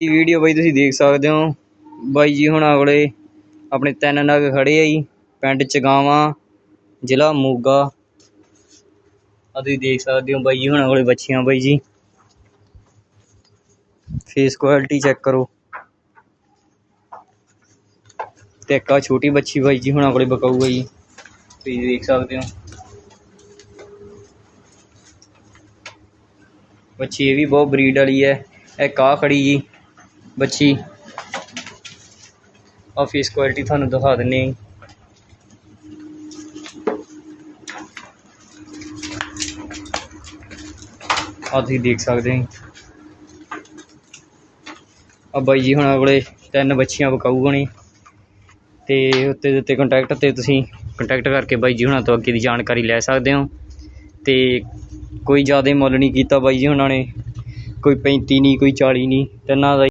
ਇਹ ਵੀਡੀਓ ਬਾਈ ਤੁਸੀਂ ਦੇਖ ਸਕਦੇ ਹੋ? ਬਾਈ ਜੀ ਹੁਣ ਕੋਲੇ ਆਪਣੇ ਤਿੰਨ ਨਗ ਖੜੇ ਆ ਜੀ, ਪਿੰਡ ਚਗਾਵਾਂ, ਜ਼ਿਲ੍ਹਾ ਮੋਗਾ। ਆ ਤੁਸੀਂ ਦੇਖ ਸਕਦੇ ਹੋ ਬਾਈ ਜੀ ਹੁਣ ਕੋਲੇ ਬੱਚੀਆਂ ਬਾਈ ਜੀ। ਫੇਸ ਕੁਆਲਿਟੀ ਚੈੱਕ ਕਰੋ। ਤੇ ਇੱਕ ਆਹ ਛੋਟੀ ਬੱਚੀ ਬਾਈ ਜੀ ਹੁਣ ਕੋਲੇ ਬਕਾਊ ਆ ਜੀ। ਤੁਸੀਂ ਦੇਖ ਸਕਦੇ ਹੋ। ਬੱਚੀ ਇਹ ਵੀ ਬਹੁਤ ਬਰੀਡ ਵਾਲੀ ਹੈ। ਇਹ ਆਹ ਖੜੀ ਜੀ। ਬੱਚੀ। ਆ ਫੇਸ ਕੁਆਲਿਟੀ ਤੁਹਾਨੂੰ ਦਿਖਾ ਦਿੰਨੇ ਆ ਤੁਸੀਂ ਦੇਖ ਸਕਦੇ ਹੋ ਆ ਬਾਈ ਜੀ ਹੁਣਾਂ ਕੋਲੇ ਤਿੰਨ ਬੱਚੀਆਂ ਵਿਕਾਊ ਹੋਣੀ ਤੇ ਉੱਤੇ ਦਿੱਤੇ ਕੰਟੈਕਟ ਤੇ ਤੁਸੀਂ ਕੰਟੈਕਟ ਕਰਕੇ ਬਾਈ ਜੀ ਹੁਣਾਂ ਤੋਂ ਅੱਗੇ ਦੀ ਜਾਣਕਾਰੀ ਲੈ ਸਕਦੇ ਹੋ। ਤੇ ਕੋਈ ਜ਼ਿਆਦਾ ਮੁੱਲ ਨਹੀਂ ਕੀਤਾ ਬਾਈ ਜੀ ਹੁਣਾਂ ਨੇ। ਕੋਈ 35 ਨਹੀਂ, ਕੋਈ 40 ਨਹੀਂ। ਤਿੰਨਾਂ ਦਾ